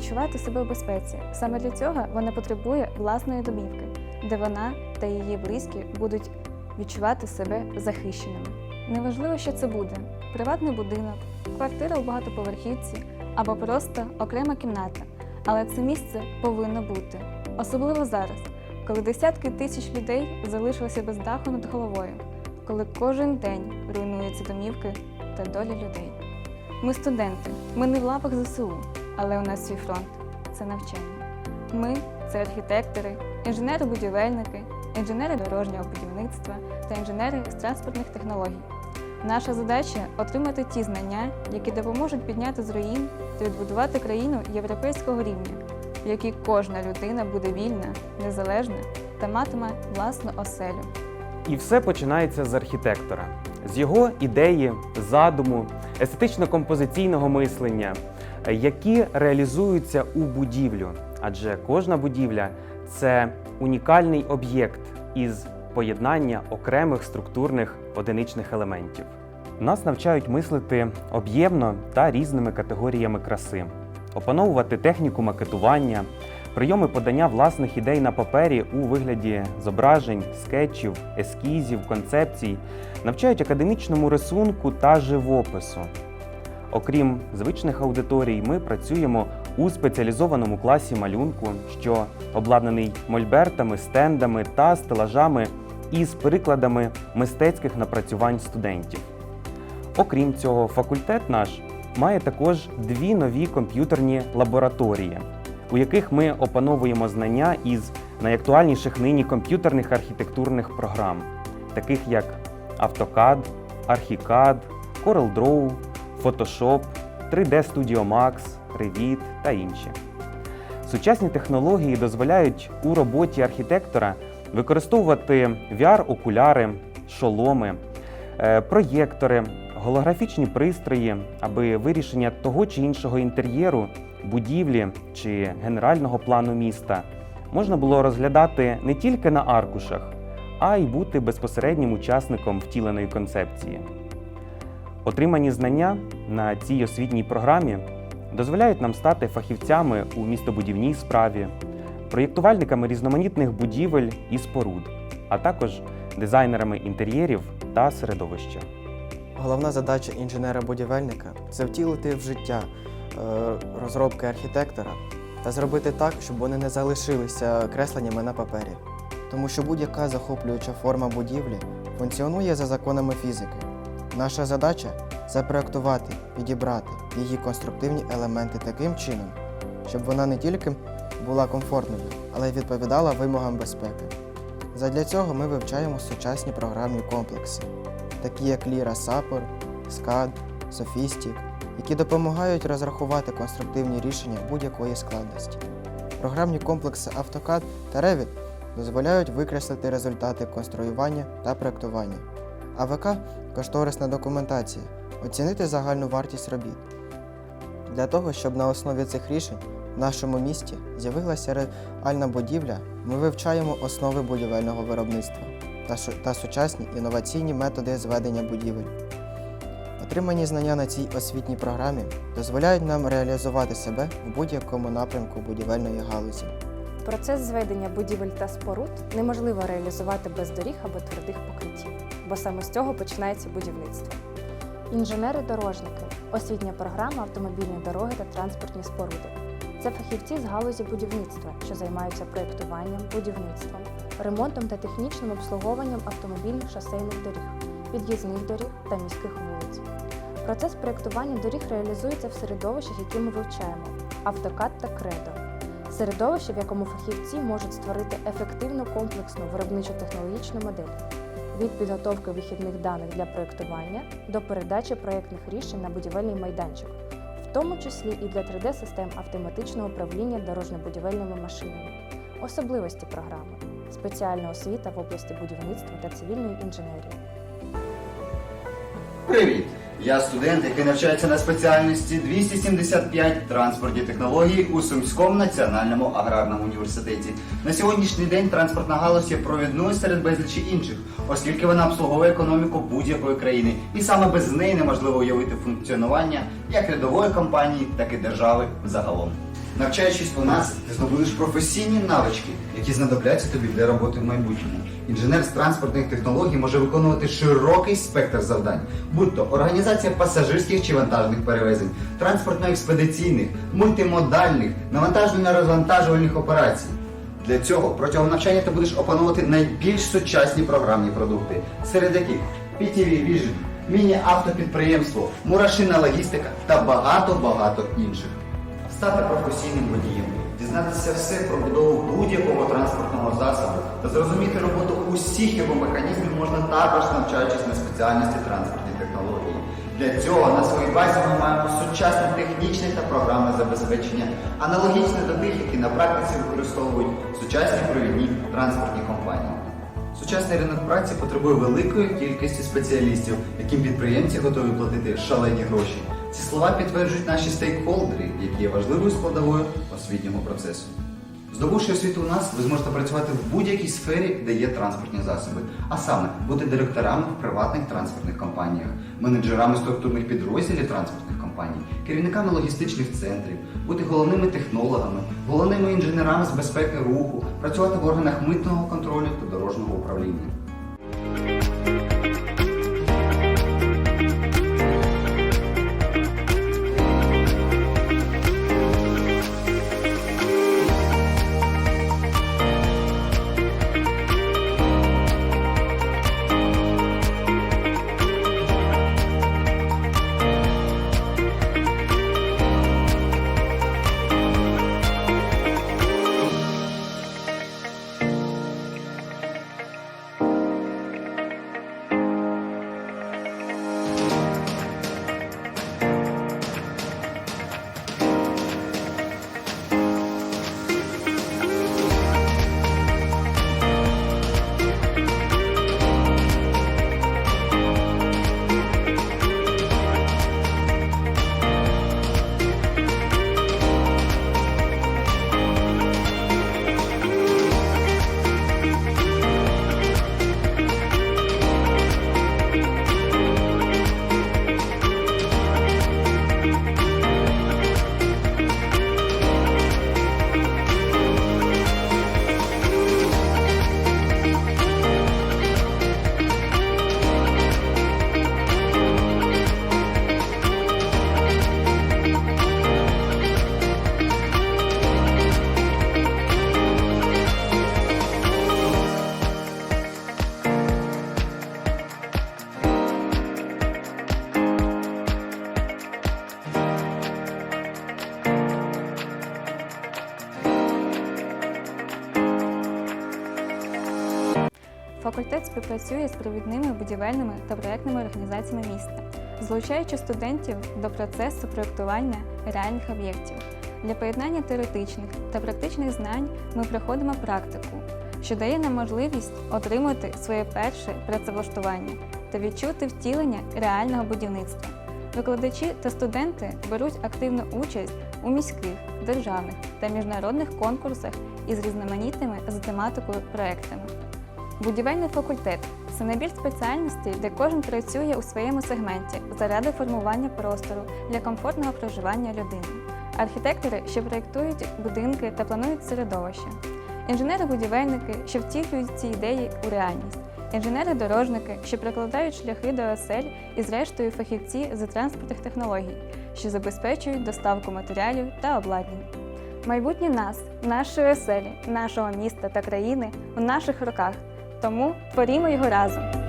відчувати себе в безпеці. Саме для цього вона потребує власної домівки, де вона та її близькі будуть відчувати себе захищеними. Неважливо, що це буде: приватний будинок, квартира у багатоповерхівці або просто окрема кімната. Але це місце повинно бути, особливо зараз, коли десятки тисяч людей залишилися без даху над головою, коли кожен день руйнуються домівки та долі людей. Ми студенти, ми не в лапах ЗСУ, але у нас свій фронт це навчання. Ми це архітектори, інженери-будівельники, інженери дорожнього будівництва та інженери з транспортних технологій. Наша задача отримати ті знання, які допоможуть підняти з руїн та відбудувати країну європейського рівня, в якій кожна людина буде вільна, незалежна та матиме власну оселю. І все починається з архітектора, з його ідеї, задуму, естетично-композиційного мислення, які реалізуються у будівлю. Адже кожна будівля це унікальний об'єкт із поєднання окремих структурних одиничних елементів. Нас навчають мислити об'ємно та різними категоріями краси, опановувати техніку макетування, прийоми подання власних ідей на папері у вигляді зображень, скетчів, ескізів, концепцій, навчають академічному рисунку та живопису. Окрім звичних аудиторій, ми працюємо у спеціалізованому класі малюнку, що обладнаний мольбертами, стендами та стелажами із прикладами мистецьких напрацювань студентів. Окрім цього, факультет наш має також дві нові комп'ютерні лабораторії, у яких ми опановуємо знання із найактуальніших нині комп'ютерних архітектурних програм, таких як AutoCAD, ArchiCAD, CorelDRAW, Photoshop, 3D Studio Max, Revit та інші. Сучасні технології дозволяють у роботі архітектора використовувати VR-окуляри, шоломи, е, проєктори, голографічні пристрої, аби вирішення того чи іншого інтер'єру, будівлі чи генерального плану міста можна було розглядати не тільки на аркушах, а й бути безпосереднім учасником втіленої концепції. Отримані знання на цій освітній програмі дозволяють нам стати фахівцями у містобудівній справі, проєктувальниками різноманітних будівель і споруд, а також дизайнерами інтер'єрів та середовища. Головна задача інженера-будівельника це втілити в життя е, розробки архітектора та зробити так, щоб вони не залишилися кресленнями на папері. Тому що будь-яка захоплююча форма будівлі функціонує за законами фізики. Наша задача запроектувати, підібрати її конструктивні елементи таким чином, щоб вона не тільки була комфортною, але й відповідала вимогам безпеки. Задля цього ми вивчаємо сучасні програмні комплекси такі як Lira Sapor, SCAD, Sophistic, які допомагають розрахувати конструктивні рішення будь-якої складності. Програмні комплекси AutoCAD та Revit дозволяють викреслити результати конструювання та проектування. АВК кошторисна документація, оцінити загальну вартість робіт. Для того, щоб на основі цих рішень в нашому місті з'явилася реальна будівля, ми вивчаємо основи будівельного виробництва та, сучасні інноваційні методи зведення будівель. Отримані знання на цій освітній програмі дозволяють нам реалізувати себе в будь-якому напрямку будівельної галузі. Процес зведення будівель та споруд неможливо реалізувати без доріг або твердих покриттів, бо саме з цього починається будівництво. Інженери-дорожники освітня програма автомобільні дороги та транспортні споруди. Це фахівці з галузі будівництва, що займаються проєктуванням, будівництвом, ремонтом та технічним обслуговуванням автомобільних шосейних доріг, під'їзних доріг та міських вулиць. Процес проєктування доріг реалізується в середовищах, які ми вивчаємо автокад та кредо. Середовище, в якому фахівці можуть створити ефективну комплексну виробничо-технологічну модель від підготовки вихідних даних для проєктування до передачі проєктних рішень на будівельний майданчик, в тому числі і для 3D-систем автоматичного управління дорожньо-будівельними машинами, особливості програми, спеціальна освіта в області будівництва та цивільної інженерії. Привіт! Я студент, який навчається на спеціальності 275 транспортні технології у Сумському національному аграрному університеті. На сьогоднішній день транспортна галузь є провідною серед безлічі інших, оскільки вона обслуговує економіку будь-якої країни, і саме без неї неможливо уявити функціонування як рядової компанії, так і держави загалом. Навчаючись у нас, ти здобудеш професійні навички, які знадобляться тобі для роботи в майбутньому. Інженер з транспортних технологій може виконувати широкий спектр завдань, будь то організація пасажирських чи вантажних перевезень, транспортно-експедиційних, мультимодальних, навантаження-розвантажувальних операцій. Для цього протягом навчання ти будеш опановувати найбільш сучасні програмні продукти, серед яких PTV Vision, міні-автопідприємство, мурашина логістика та багато-багато інших. Стати професійним водієм, дізнатися все про будову будь-якого транспортного засобу та зрозуміти роботу усіх його механізмів можна також навчаючись на спеціальності транспортні технології. Для цього на своїй базі ми маємо сучасне технічне та програмне забезпечення, аналогічне до тих, які на практиці використовують сучасні провідні транспортні компанії. Сучасний ринок праці потребує великої кількості спеціалістів, яким підприємці готові платити шалені гроші. Ці слова підтверджують наші стейкхолдери, які є важливою складовою освітнього процесу. Здобувши освіту у нас, ви зможете працювати в будь-якій сфері, де є транспортні засоби, а саме бути директорами в приватних транспортних компаніях, менеджерами структурних підрозділів транспортних компаній, керівниками логістичних центрів, бути головними технологами, головними інженерами з безпеки руху, працювати в органах митного контролю та дорожнього управління. Факультет співпрацює з провідними будівельними та проектними організаціями міста, залучаючи студентів до процесу проєктування реальних об'єктів. Для поєднання теоретичних та практичних знань ми проходимо практику, що дає нам можливість отримати своє перше працевлаштування та відчути втілення реального будівництва. Викладачі та студенти беруть активну участь у міських, державних та міжнародних конкурсах із різноманітними за тематикою проектами. Будівельний факультет це набір спеціальностей, де кожен працює у своєму сегменті заради формування простору для комфортного проживання людини. Архітектори, що проєктують будинки та планують середовище. Інженери-будівельники, що втілюють ці ідеї у реальність. Інженери-дорожники, що прокладають шляхи до осель і, зрештою, фахівці з транспортних технологій, що забезпечують доставку матеріалів та обладнань. Майбутнє нас, нашої оселі, нашого міста та країни у наших руках. Тому творімо його разом.